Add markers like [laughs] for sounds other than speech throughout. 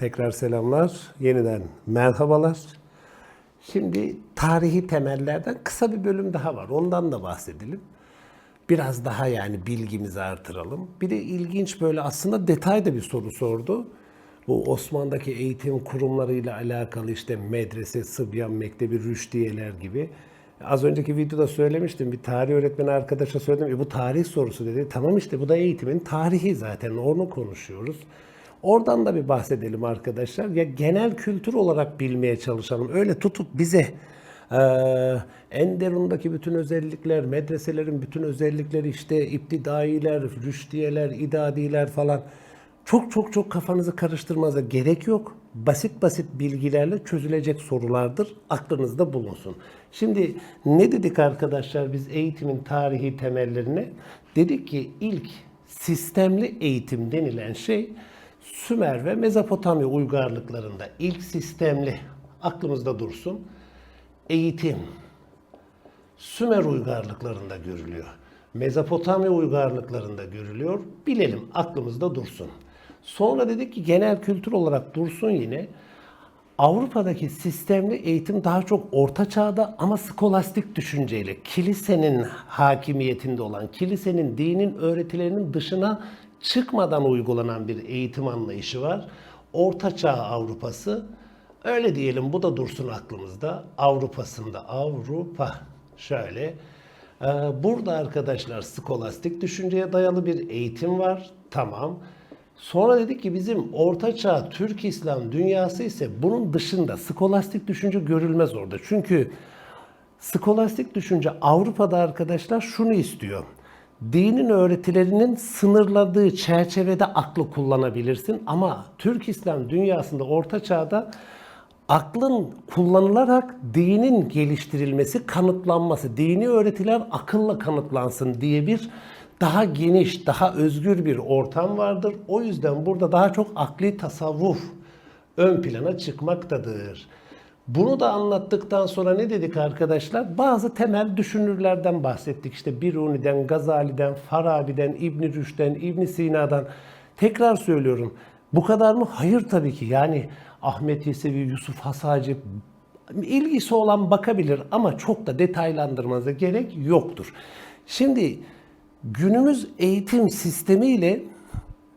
Tekrar selamlar, yeniden merhabalar. Şimdi tarihi temellerden kısa bir bölüm daha var. Ondan da bahsedelim. Biraz daha yani bilgimizi artıralım. Bir de ilginç böyle aslında detayda bir soru sordu. Bu Osmanlı'daki eğitim kurumlarıyla alakalı işte medrese, Sıbyan Mektebi, Rüşdiyeler gibi. Az önceki videoda söylemiştim. Bir tarih öğretmeni arkadaşa söyledim. E bu tarih sorusu dedi. Tamam işte bu da eğitimin tarihi zaten. Onu konuşuyoruz. Oradan da bir bahsedelim arkadaşlar. Ya genel kültür olarak bilmeye çalışalım. Öyle tutup bize ee, Enderun'daki bütün özellikler, medreselerin bütün özellikleri işte iptidailer, rüştiyeler, idadiler falan çok çok çok kafanızı karıştırmanıza gerek yok. Basit basit bilgilerle çözülecek sorulardır. Aklınızda bulunsun. Şimdi ne dedik arkadaşlar biz eğitimin tarihi temellerine? Dedik ki ilk sistemli eğitim denilen şey Sümer ve Mezopotamya uygarlıklarında ilk sistemli aklımızda dursun eğitim Sümer uygarlıklarında görülüyor. Mezopotamya uygarlıklarında görülüyor. Bilelim, aklımızda dursun. Sonra dedik ki genel kültür olarak dursun yine. Avrupa'daki sistemli eğitim daha çok orta çağda ama skolastik düşünceyle, kilisenin hakimiyetinde olan, kilisenin dinin öğretilerinin dışına çıkmadan uygulanan bir eğitim anlayışı var. Orta Çağ Avrupası Öyle diyelim bu da dursun aklımızda. Avrupa'sında Avrupa şöyle. Ee, Burada arkadaşlar skolastik düşünceye dayalı bir eğitim var. Tamam. Sonra dedik ki bizim Orta Çağ Türk İslam dünyası ise bunun dışında skolastik düşünce görülmez orada. Çünkü skolastik düşünce Avrupa'da arkadaşlar şunu istiyor. Dinin öğretilerinin sınırladığı çerçevede aklı kullanabilirsin ama Türk İslam dünyasında Orta Çağ'da aklın kullanılarak dinin geliştirilmesi, kanıtlanması, dini öğretiler akılla kanıtlansın diye bir daha geniş, daha özgür bir ortam vardır. O yüzden burada daha çok akli tasavvuf ön plana çıkmaktadır. Bunu da anlattıktan sonra ne dedik arkadaşlar? Bazı temel düşünürlerden bahsettik. İşte Biruni'den, Gazali'den, Farabi'den, İbn Rüşd'den, İbn Sina'dan. Tekrar söylüyorum. Bu kadar mı? Hayır tabii ki. Yani Ahmet Yesevi, Yusuf Hasacı ilgisi olan bakabilir ama çok da detaylandırmanıza gerek yoktur. Şimdi günümüz eğitim sistemiyle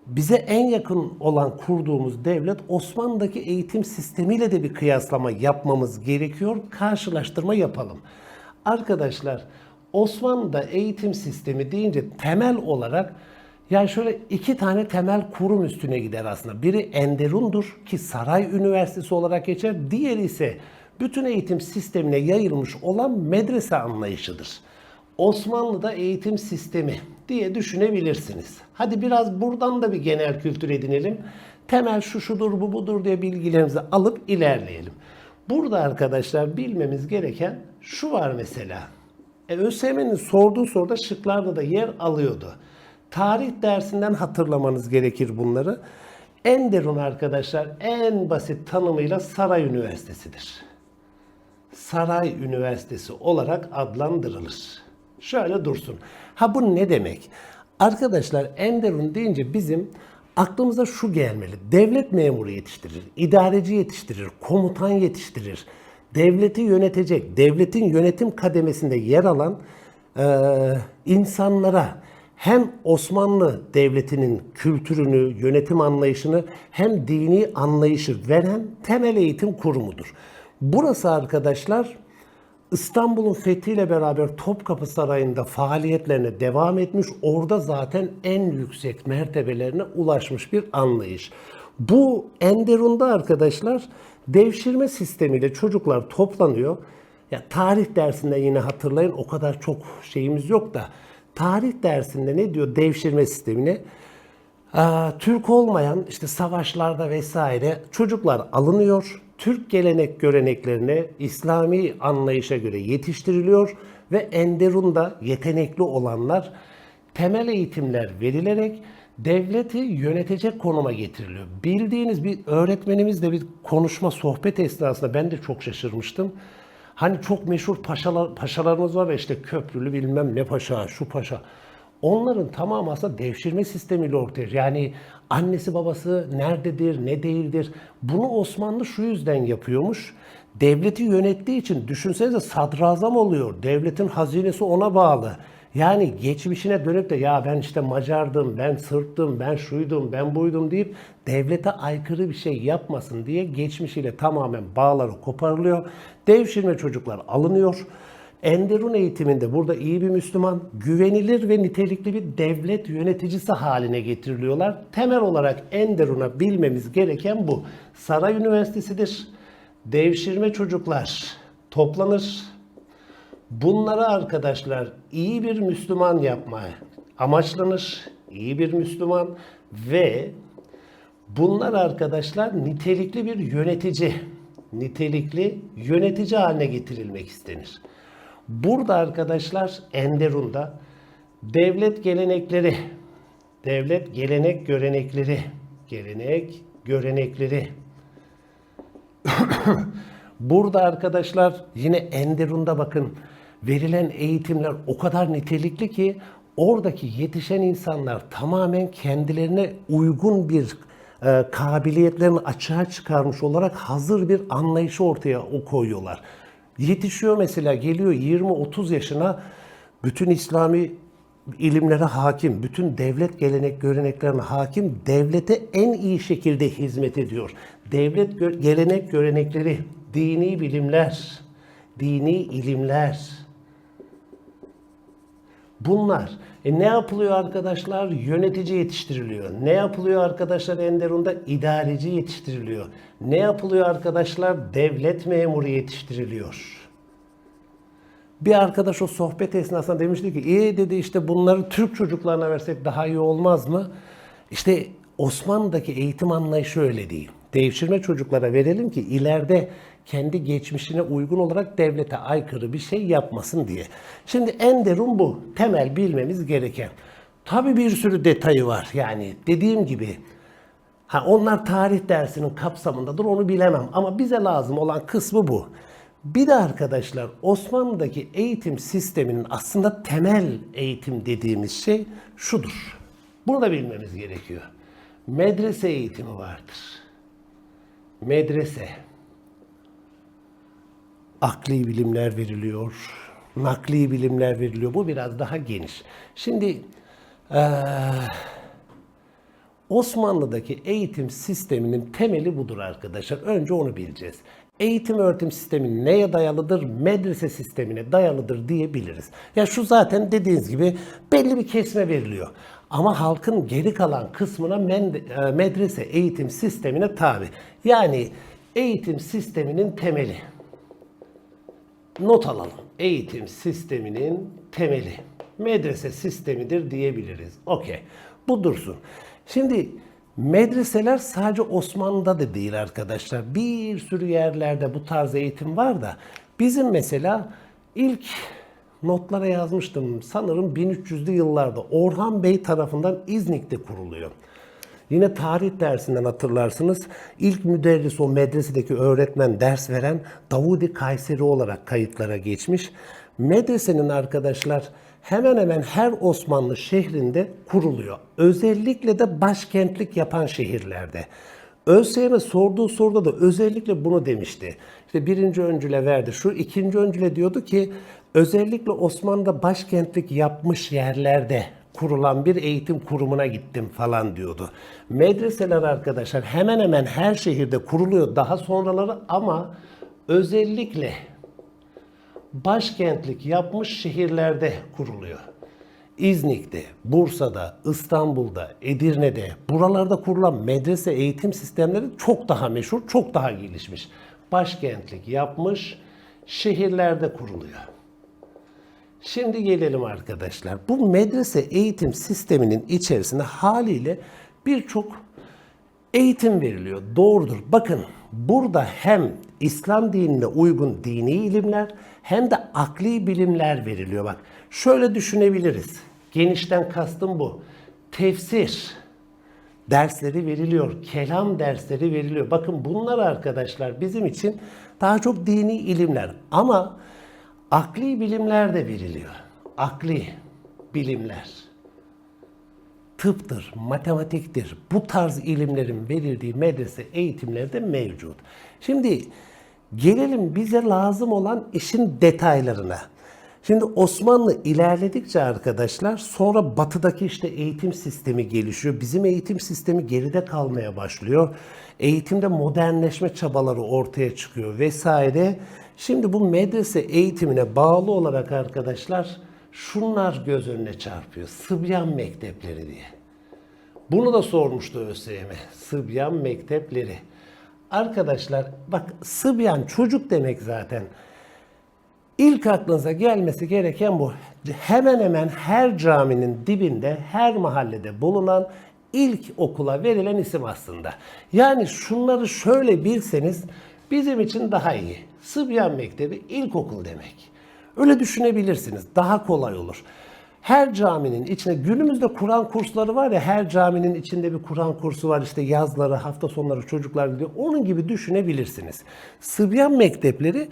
bize en yakın olan kurduğumuz devlet Osmanlı'daki eğitim sistemiyle de bir kıyaslama yapmamız gerekiyor. Karşılaştırma yapalım. Arkadaşlar Osmanlı'da eğitim sistemi deyince temel olarak yani şöyle iki tane temel kurum üstüne gider aslında. Biri Enderun'dur ki Saray Üniversitesi olarak geçer. Diğeri ise bütün eğitim sistemine yayılmış olan medrese anlayışıdır. Osmanlı'da eğitim sistemi diye düşünebilirsiniz. Hadi biraz buradan da bir genel kültür edinelim. Temel şu şudur bu budur diye bilgilerimizi alıp ilerleyelim. Burada arkadaşlar bilmemiz gereken şu var mesela. E, ÖSYM'nin sorduğu soruda şıklarda da yer alıyordu. Tarih dersinden hatırlamanız gerekir bunları. Enderun arkadaşlar en basit tanımıyla Saray Üniversitesi'dir. Saray Üniversitesi olarak adlandırılır. Şöyle dursun. Ha bu ne demek? Arkadaşlar Enderun deyince bizim aklımıza şu gelmeli. Devlet memuru yetiştirir, idareci yetiştirir, komutan yetiştirir. Devleti yönetecek, devletin yönetim kademesinde yer alan e, insanlara hem Osmanlı Devleti'nin kültürünü, yönetim anlayışını hem dini anlayışı veren temel eğitim kurumudur. Burası arkadaşlar İstanbul'un fethiyle beraber Topkapı Sarayı'nda faaliyetlerine devam etmiş. Orada zaten en yüksek mertebelerine ulaşmış bir anlayış. Bu Enderun'da arkadaşlar devşirme sistemiyle çocuklar toplanıyor. Ya tarih dersinde yine hatırlayın o kadar çok şeyimiz yok da tarih dersinde ne diyor devşirme sistemine? Türk olmayan işte savaşlarda vesaire çocuklar alınıyor. Türk gelenek göreneklerine İslami anlayışa göre yetiştiriliyor ve Enderun'da yetenekli olanlar temel eğitimler verilerek devleti yönetecek konuma getiriliyor. Bildiğiniz bir öğretmenimizle bir konuşma sohbet esnasında ben de çok şaşırmıştım. Hani çok meşhur paşalar, paşalarımız var ya işte köprülü bilmem ne paşa, şu paşa. onların tamamı aslında devşirme sistemiyle ortaya. Yani annesi babası nerededir, ne değildir. Bunu Osmanlı şu yüzden yapıyormuş. Devleti yönettiği için düşünsenize sadrazam oluyor. Devletin hazinesi ona bağlı. Yani geçmişine dönüp de ya ben işte Macardım, ben Sırptım, ben şuydum, ben buydum deyip devlete aykırı bir şey yapmasın diye geçmişiyle tamamen bağları koparılıyor. Devşirme çocuklar alınıyor. Enderun eğitiminde burada iyi bir Müslüman, güvenilir ve nitelikli bir devlet yöneticisi haline getiriliyorlar. Temel olarak Enderun'a bilmemiz gereken bu. Saray Üniversitesi'dir. Devşirme çocuklar toplanır. Bunlara arkadaşlar iyi bir Müslüman yapmaya amaçlanır. İyi bir Müslüman ve bunlar arkadaşlar nitelikli bir yönetici, nitelikli yönetici haline getirilmek istenir. Burada arkadaşlar Enderun'da devlet gelenekleri, devlet gelenek görenekleri, gelenek görenekleri. [coughs] Burada arkadaşlar yine Enderun'da bakın verilen eğitimler o kadar nitelikli ki oradaki yetişen insanlar tamamen kendilerine uygun bir e, kabiliyetlerini açığa çıkarmış olarak hazır bir anlayışı ortaya koyuyorlar. Yetişiyor mesela geliyor 20-30 yaşına bütün İslami ilimlere hakim, bütün devlet gelenek göreneklerine hakim, devlete en iyi şekilde hizmet ediyor. Devlet gö- gelenek görenekleri, dini bilimler, dini ilimler, Bunlar. E ne yapılıyor arkadaşlar? Yönetici yetiştiriliyor. Ne yapılıyor arkadaşlar Enderun'da? İdareci yetiştiriliyor. Ne yapılıyor arkadaşlar? Devlet memuru yetiştiriliyor. Bir arkadaş o sohbet esnasında demişti ki iyi dedi işte bunları Türk çocuklarına versek daha iyi olmaz mı? İşte Osmanlı'daki eğitim anlayışı öyle değil. Devşirme çocuklara verelim ki ileride kendi geçmişine uygun olarak devlete aykırı bir şey yapmasın diye. Şimdi Enderun bu. Temel bilmemiz gereken. Tabii bir sürü detayı var. Yani dediğim gibi Ha onlar tarih dersinin kapsamındadır onu bilemem ama bize lazım olan kısmı bu. Bir de arkadaşlar Osmanlı'daki eğitim sisteminin aslında temel eğitim dediğimiz şey şudur. Bunu da bilmemiz gerekiyor. Medrese eğitimi vardır. Medrese. Akli bilimler veriliyor. Nakli bilimler veriliyor. Bu biraz daha geniş. Şimdi Osmanlı'daki eğitim sisteminin temeli budur arkadaşlar. Önce onu bileceğiz. Eğitim öğretim sistemi neye dayalıdır? Medrese sistemine dayalıdır diyebiliriz. Ya şu zaten dediğiniz gibi belli bir kesme veriliyor. Ama halkın geri kalan kısmına medrese eğitim sistemine tabi. Yani eğitim sisteminin temeli. Not alalım. Eğitim sisteminin temeli. Medrese sistemidir diyebiliriz. Okey. Bu dursun. Şimdi medreseler sadece Osmanlı'da da değil arkadaşlar. Bir sürü yerlerde bu tarz eğitim var da bizim mesela ilk notlara yazmıştım. Sanırım 1300'lü yıllarda Orhan Bey tarafından İznik'te kuruluyor. Yine tarih dersinden hatırlarsınız. İlk müderris o medresedeki öğretmen ders veren Davudi Kayseri olarak kayıtlara geçmiş. Medresenin arkadaşlar hemen hemen her Osmanlı şehrinde kuruluyor. Özellikle de başkentlik yapan şehirlerde. ÖSYM sorduğu soruda da özellikle bunu demişti. İşte birinci öncüle verdi. Şu ikinci öncüle diyordu ki özellikle Osmanlı'da başkentlik yapmış yerlerde kurulan bir eğitim kurumuna gittim falan diyordu. Medreseler arkadaşlar hemen hemen her şehirde kuruluyor daha sonraları ama özellikle başkentlik yapmış şehirlerde kuruluyor. İznik'te, Bursa'da, İstanbul'da, Edirne'de buralarda kurulan medrese eğitim sistemleri çok daha meşhur, çok daha gelişmiş. Başkentlik yapmış şehirlerde kuruluyor. Şimdi gelelim arkadaşlar. Bu medrese eğitim sisteminin içerisinde haliyle birçok eğitim veriliyor. Doğrudur. Bakın burada hem İslam dinine uygun dini ilimler hem de akli bilimler veriliyor. Bak şöyle düşünebiliriz. Genişten kastım bu. Tefsir dersleri veriliyor. Kelam dersleri veriliyor. Bakın bunlar arkadaşlar bizim için daha çok dini ilimler. Ama akli bilimler de veriliyor. Akli bilimler. tıptır, matematiktir. Bu tarz ilimlerin verildiği medrese eğitimleri de mevcut. Şimdi gelelim bize lazım olan işin detaylarına. Şimdi Osmanlı ilerledikçe arkadaşlar sonra batıdaki işte eğitim sistemi gelişiyor. Bizim eğitim sistemi geride kalmaya başlıyor. Eğitimde modernleşme çabaları ortaya çıkıyor vesaire. Şimdi bu medrese eğitimine bağlı olarak arkadaşlar şunlar göz önüne çarpıyor. Sıbyan mektepleri diye. Bunu da sormuştu ÖSYM. Sıbyan mektepleri. Arkadaşlar bak Sıbyan çocuk demek zaten. İlk aklınıza gelmesi gereken bu. Hemen hemen her caminin dibinde, her mahallede bulunan ilk okula verilen isim aslında. Yani şunları şöyle bilseniz bizim için daha iyi. Sıbyan Mektebi ilkokul demek. Öyle düşünebilirsiniz. Daha kolay olur. Her caminin içine günümüzde Kur'an kursları var ya her caminin içinde bir Kur'an kursu var işte yazları hafta sonları çocuklar gidiyor. Onun gibi düşünebilirsiniz. Sıbyan mektepleri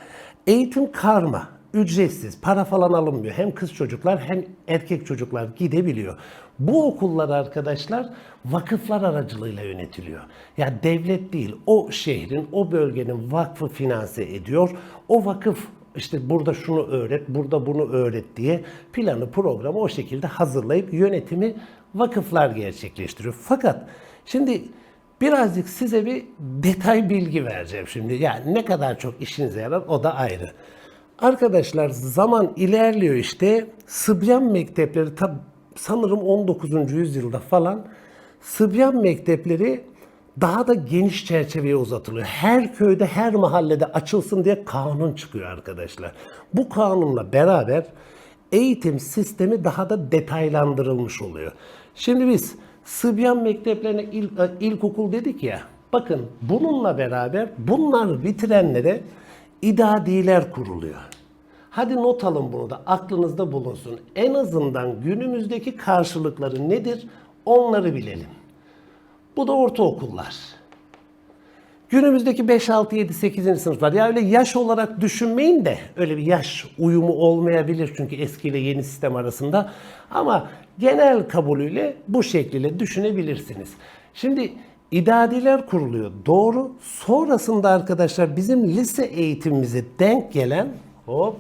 eğitim karma, ücretsiz, para falan alınmıyor. Hem kız çocuklar hem erkek çocuklar gidebiliyor. Bu okullar arkadaşlar vakıflar aracılığıyla yönetiliyor. Yani devlet değil, o şehrin, o bölgenin vakfı finanse ediyor. O vakıf işte burada şunu öğret, burada bunu öğret diye planı, programı o şekilde hazırlayıp yönetimi vakıflar gerçekleştiriyor. Fakat şimdi birazcık size bir detay bilgi vereceğim şimdi. Yani ne kadar çok işinize yarar o da ayrı. Arkadaşlar zaman ilerliyor işte. Sıbyan mektepleri tab sanırım 19. yüzyılda falan Sıbyan mektepleri daha da geniş çerçeveye uzatılıyor. Her köyde, her mahallede açılsın diye kanun çıkıyor arkadaşlar. Bu kanunla beraber eğitim sistemi daha da detaylandırılmış oluyor. Şimdi biz Sıbyan mekteplerine ilk, ilkokul dedik ya. Bakın bununla beraber bunlar bitirenlere idadiler kuruluyor. Hadi not alın bunu da aklınızda bulunsun. En azından günümüzdeki karşılıkları nedir onları bilelim. Bu da ortaokullar. Günümüzdeki 5, 6, 7, 8. sınıflar. Ya öyle yaş olarak düşünmeyin de öyle bir yaş uyumu olmayabilir çünkü eski ile yeni sistem arasında. Ama genel kabulüyle bu şekilde düşünebilirsiniz. Şimdi idadiler kuruluyor. Doğru. Sonrasında arkadaşlar bizim lise eğitimimize denk gelen hop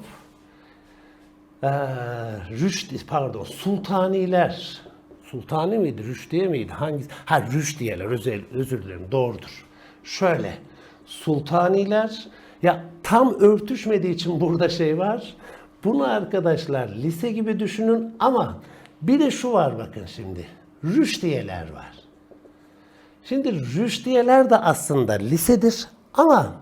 ee, Rüşdi, pardon Sultaniler Sultani miydi, Rüşdiye miydi? Hangisi? Ha Rüşdiyeler, özür, özür dilerim, doğrudur. Şöyle, Sultaniler, ya tam örtüşmediği için burada şey var. Bunu arkadaşlar lise gibi düşünün ama bir de şu var bakın şimdi. Rüşdiyeler var. Şimdi Rüşdiyeler de aslında lisedir ama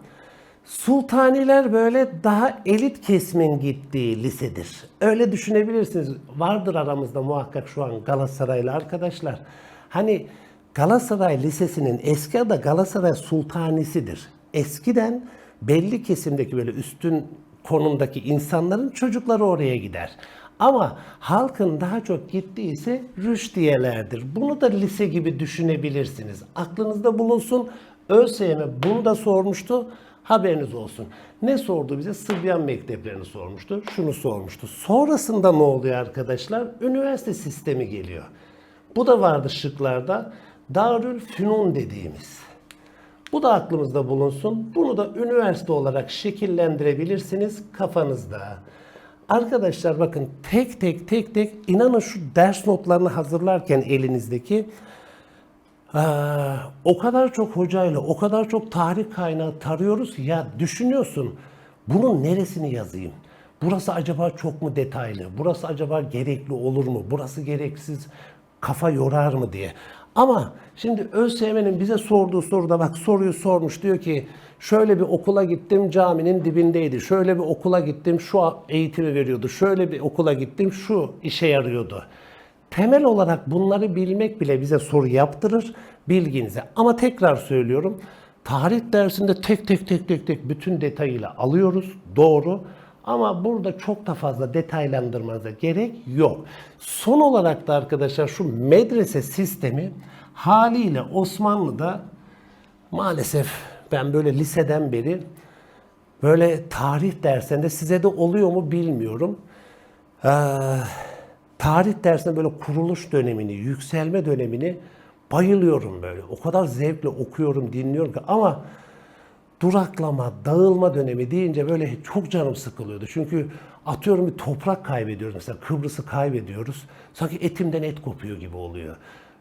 Sultaniler böyle daha elit kesimin gittiği lisedir. Öyle düşünebilirsiniz. Vardır aramızda muhakkak şu an Galatasaraylı arkadaşlar. Hani Galatasaray Lisesi'nin eski adı Galatasaray Sultanisidir. Eskiden belli kesimdeki böyle üstün konumdaki insanların çocukları oraya gider. Ama halkın daha çok gittiği ise rüştiyelerdir. Bunu da lise gibi düşünebilirsiniz. Aklınızda bulunsun. ÖSYM bunu da sormuştu. Haberiniz olsun. Ne sordu bize? Sıbyan mekteplerini sormuştu. Şunu sormuştu. Sonrasında ne oluyor arkadaşlar? Üniversite sistemi geliyor. Bu da vardı şıklarda. Darül Fünun dediğimiz. Bu da aklımızda bulunsun. Bunu da üniversite olarak şekillendirebilirsiniz kafanızda. Arkadaşlar bakın tek tek tek tek inanın şu ders notlarını hazırlarken elinizdeki ee, o kadar çok hocayla, o kadar çok tarih kaynağı tarıyoruz ya düşünüyorsun bunun neresini yazayım? Burası acaba çok mu detaylı? Burası acaba gerekli olur mu? Burası gereksiz kafa yorar mı diye. Ama şimdi ÖSYM'nin bize sorduğu soruda bak soruyu sormuş diyor ki şöyle bir okula gittim caminin dibindeydi. Şöyle bir okula gittim şu eğitimi veriyordu. Şöyle bir okula gittim şu işe yarıyordu. Temel olarak bunları bilmek bile bize soru yaptırır bilginize. Ama tekrar söylüyorum. Tarih dersinde tek tek tek tek tek bütün detayıyla alıyoruz. Doğru. Ama burada çok da fazla detaylandırmanıza gerek yok. Son olarak da arkadaşlar şu medrese sistemi haliyle Osmanlı'da maalesef ben böyle liseden beri böyle tarih dersinde size de oluyor mu bilmiyorum. Ee, tarih dersinde böyle kuruluş dönemini, yükselme dönemini bayılıyorum böyle. O kadar zevkle okuyorum, dinliyorum ki ama duraklama, dağılma dönemi deyince böyle çok canım sıkılıyordu. Çünkü atıyorum bir toprak kaybediyoruz. Mesela Kıbrıs'ı kaybediyoruz. Sanki etimden et kopuyor gibi oluyor.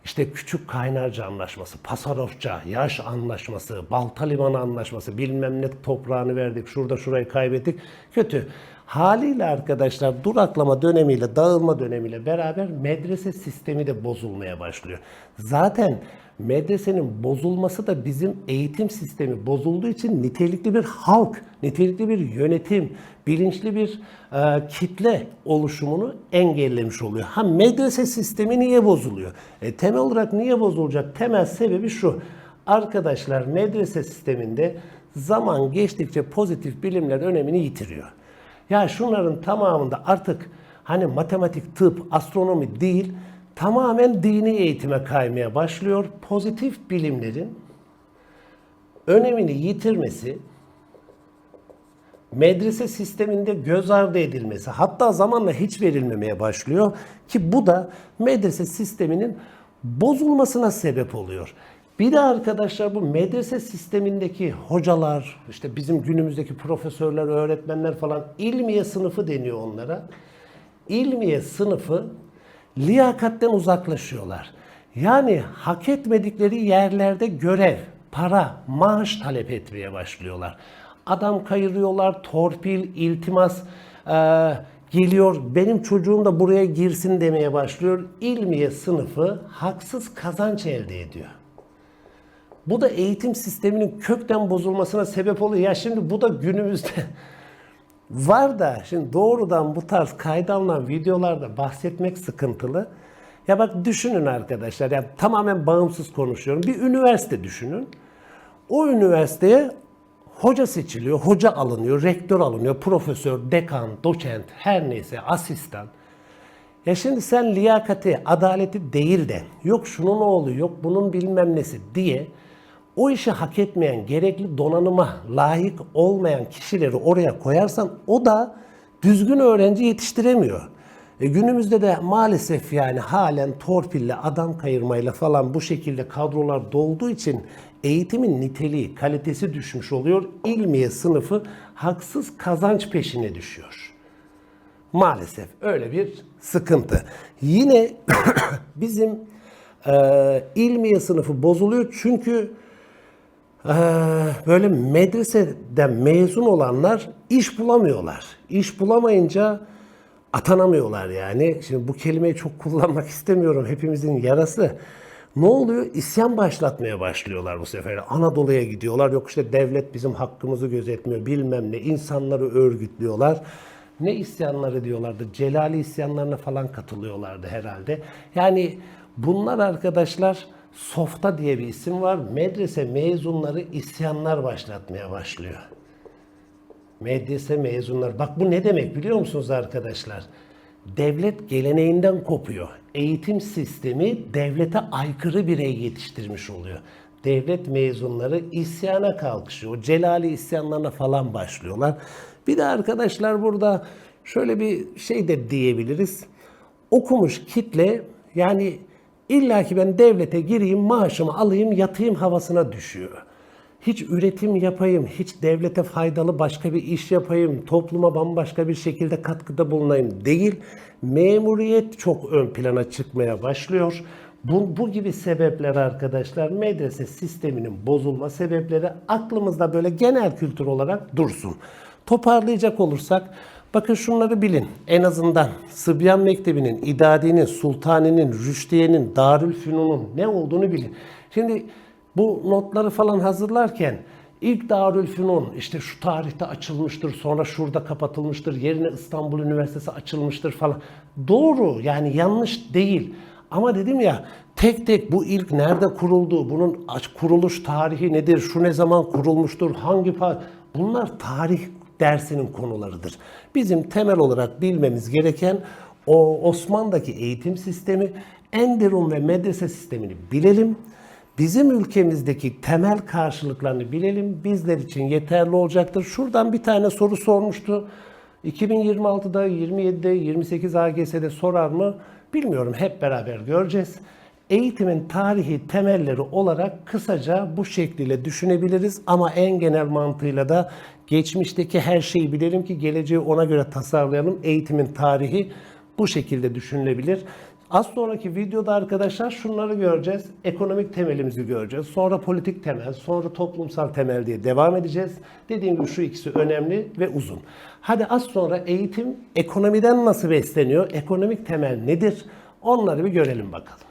İşte Küçük Kaynarca Anlaşması, Pasarofça, Yaş Anlaşması, Balta Limanı Anlaşması, bilmem ne toprağını verdik, şurada şurayı kaybettik. Kötü. Haliyle arkadaşlar duraklama dönemiyle, dağılma dönemiyle beraber medrese sistemi de bozulmaya başlıyor. Zaten medresenin bozulması da bizim eğitim sistemi bozulduğu için nitelikli bir halk, nitelikli bir yönetim, bilinçli bir e, kitle oluşumunu engellemiş oluyor. Ha medrese sistemi niye bozuluyor? E, temel olarak niye bozulacak? Temel sebebi şu. Arkadaşlar medrese sisteminde zaman geçtikçe pozitif bilimler önemini yitiriyor. Ya şunların tamamında artık hani matematik, tıp, astronomi değil, tamamen dini eğitime kaymaya başlıyor. Pozitif bilimlerin önemini yitirmesi, medrese sisteminde göz ardı edilmesi, hatta zamanla hiç verilmemeye başlıyor ki bu da medrese sisteminin bozulmasına sebep oluyor. Bir de arkadaşlar bu medrese sistemindeki hocalar, işte bizim günümüzdeki profesörler, öğretmenler falan ilmiye sınıfı deniyor onlara. İlmiye sınıfı liyakatten uzaklaşıyorlar. Yani hak etmedikleri yerlerde görev, para, maaş talep etmeye başlıyorlar. Adam kayırıyorlar, torpil, iltimas eee, geliyor. Benim çocuğum da buraya girsin demeye başlıyor. İlmiye sınıfı haksız kazanç elde ediyor. Bu da eğitim sisteminin kökten bozulmasına sebep oluyor. Ya şimdi bu da günümüzde [laughs] var da şimdi doğrudan bu tarz kayda alınan videolarda bahsetmek sıkıntılı. Ya bak düşünün arkadaşlar ya tamamen bağımsız konuşuyorum. Bir üniversite düşünün. O üniversiteye hoca seçiliyor, hoca alınıyor, rektör alınıyor, profesör, dekan, doçent, her neyse asistan. Ya şimdi sen liyakati, adaleti değil de yok şunun oğlu, yok bunun bilmem nesi diye o işi hak etmeyen, gerekli donanıma layık olmayan kişileri oraya koyarsan o da düzgün öğrenci yetiştiremiyor. E günümüzde de maalesef yani halen torpille, adam kayırmayla falan bu şekilde kadrolar dolduğu için eğitimin niteliği, kalitesi düşmüş oluyor. İlmiye sınıfı haksız kazanç peşine düşüyor. Maalesef öyle bir sıkıntı. Yine [coughs] bizim e, ilmiye sınıfı bozuluyor çünkü böyle medreseden mezun olanlar iş bulamıyorlar. İş bulamayınca atanamıyorlar yani. Şimdi bu kelimeyi çok kullanmak [laughs] istemiyorum. Hepimizin yarası. Ne oluyor? İsyan başlatmaya başlıyorlar bu sefer. Anadolu'ya gidiyorlar. Yok işte devlet bizim hakkımızı gözetmiyor bilmem ne. İnsanları örgütlüyorlar. Ne isyanları diyorlardı? Celali isyanlarına falan katılıyorlardı herhalde. Yani bunlar arkadaşlar Softa diye bir isim var. Medrese mezunları isyanlar başlatmaya başlıyor. Medrese mezunlar. Bak bu ne demek biliyor musunuz arkadaşlar? Devlet geleneğinden kopuyor. Eğitim sistemi devlete aykırı birey yetiştirmiş oluyor. Devlet mezunları isyana kalkışıyor. Celali isyanlarına falan başlıyorlar. Bir de arkadaşlar burada şöyle bir şey de diyebiliriz. Okumuş kitle yani illa ki ben devlete gireyim, maaşımı alayım, yatayım havasına düşüyor hiç üretim yapayım, hiç devlete faydalı başka bir iş yapayım, topluma bambaşka bir şekilde katkıda bulunayım değil. Memuriyet çok ön plana çıkmaya başlıyor. Bu, bu gibi sebepler arkadaşlar medrese sisteminin bozulma sebepleri aklımızda böyle genel kültür olarak dursun. Toparlayacak olursak bakın şunları bilin. En azından Sıbyan Mektebi'nin, İdadi'nin, Sultani'nin, Rüşdiye'nin, Darülfünun'un ne olduğunu bilin. Şimdi bu notları falan hazırlarken ilk Darülfünun işte şu tarihte açılmıştır, sonra şurada kapatılmıştır, yerine İstanbul Üniversitesi açılmıştır falan. Doğru yani yanlış değil. Ama dedim ya tek tek bu ilk nerede kuruldu, bunun kuruluş tarihi nedir, şu ne zaman kurulmuştur, hangi pa bunlar tarih dersinin konularıdır. Bizim temel olarak bilmemiz gereken o Osmanlı'daki eğitim sistemi, Enderun ve medrese sistemini bilelim. Bizim ülkemizdeki temel karşılıklarını bilelim. Bizler için yeterli olacaktır. Şuradan bir tane soru sormuştu. 2026'da, 27'de, 28 AGS'de sorar mı? Bilmiyorum. Hep beraber göreceğiz. Eğitimin tarihi temelleri olarak kısaca bu şekliyle düşünebiliriz ama en genel mantığıyla da geçmişteki her şeyi bilelim ki geleceği ona göre tasarlayalım. Eğitimin tarihi bu şekilde düşünülebilir. Az sonraki videoda arkadaşlar şunları göreceğiz. Ekonomik temelimizi göreceğiz. Sonra politik temel, sonra toplumsal temel diye devam edeceğiz. Dediğim gibi şu ikisi önemli ve uzun. Hadi az sonra eğitim ekonomiden nasıl besleniyor? Ekonomik temel nedir? Onları bir görelim bakalım.